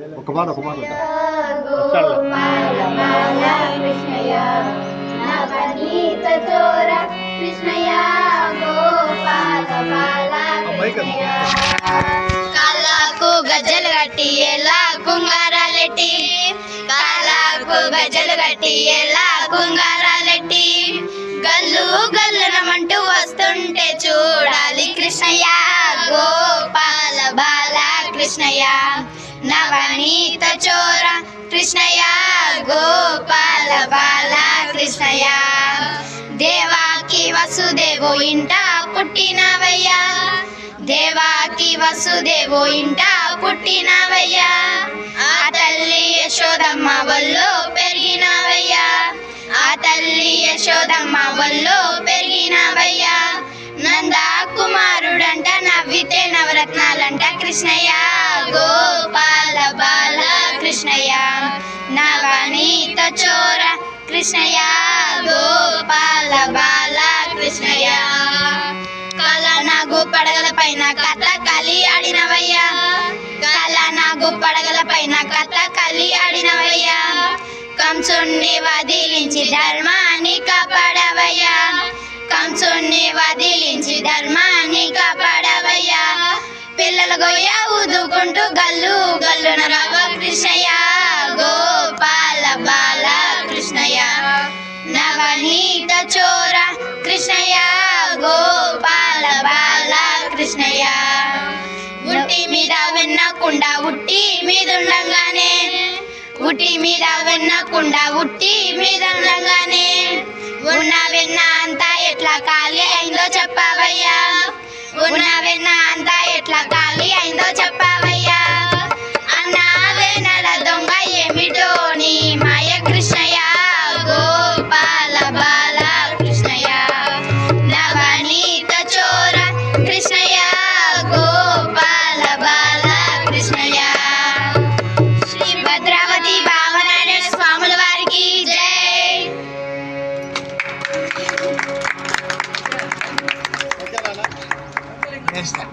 ఒక మాట ఒక మాట ఉంటా. గజలు గజ్జలు కట్టి ఎలా కుంగారాలెట్టి? కాళ్ళకు గజ్జలు కట్టి ఎలా కుంగారాలెట్టి? గల్లు గల్లునమంటూ వస్తుంటే చూడాలి కృష్ణయ్య గోపాల బాల కృష్ణయ్య. నవనీత చోర కృష్ణయ్య గోపాల బాల కృష్ణయ్య దేవాకి వసుదేవో ఇంట పుట్టినవయ్యా దేవాకి వసుదేవో ఇంట పుట్టినవయ్యా ఆ తల్లి యశోదమ్మ వల్లో పెరిగినవయ్యా ఆ తల్లి యశోదమ్మ వల్లో పెరిగినవయ్యా నందా కుమారుడంట నవ్వితే నవరత్నాలంట కృష్ణయ్య గో కృష్ణయ్య నవనీత చోర కృష్ణయ్య గోపాల బాల కృష్ణయ్య. కలనాగు పడగల పైన కథ కలి ఆడినవయ్యా. కలనాగు పడగల పైన కథ కలి ఆడినవయ్యా. కంసుణ్ణి వదిలించి ధర్మాన్ని కాపాడవయ్యా. కంసుణ్ణి వదిలించి ధర్మాన్ని పిల్లల గొయ్య ఊదుకుంటూ గల్లు గల్లున రవ కృష్ణయ్య. గోపాల బాల కృష్ణయ్య. నవనీత చోర కృష్ణయ్య. గోపాల బాల కృష్ణయ్య. ఉట్టి మీద వెన్నకుండా ఉట్టి మీదుండగానే ఉట్టి మీద వెన్నకుండా ఉట్టి మీద ఉండగానే. ఉన్న వెన్న అంతా ఎట్లా ఖాళీ అయిందో చెప్పవయ్యా. ఉన్న విన్న అంతా ఎట్లా ఖాళీ అయిందో చెప్పావయ్యా. esta.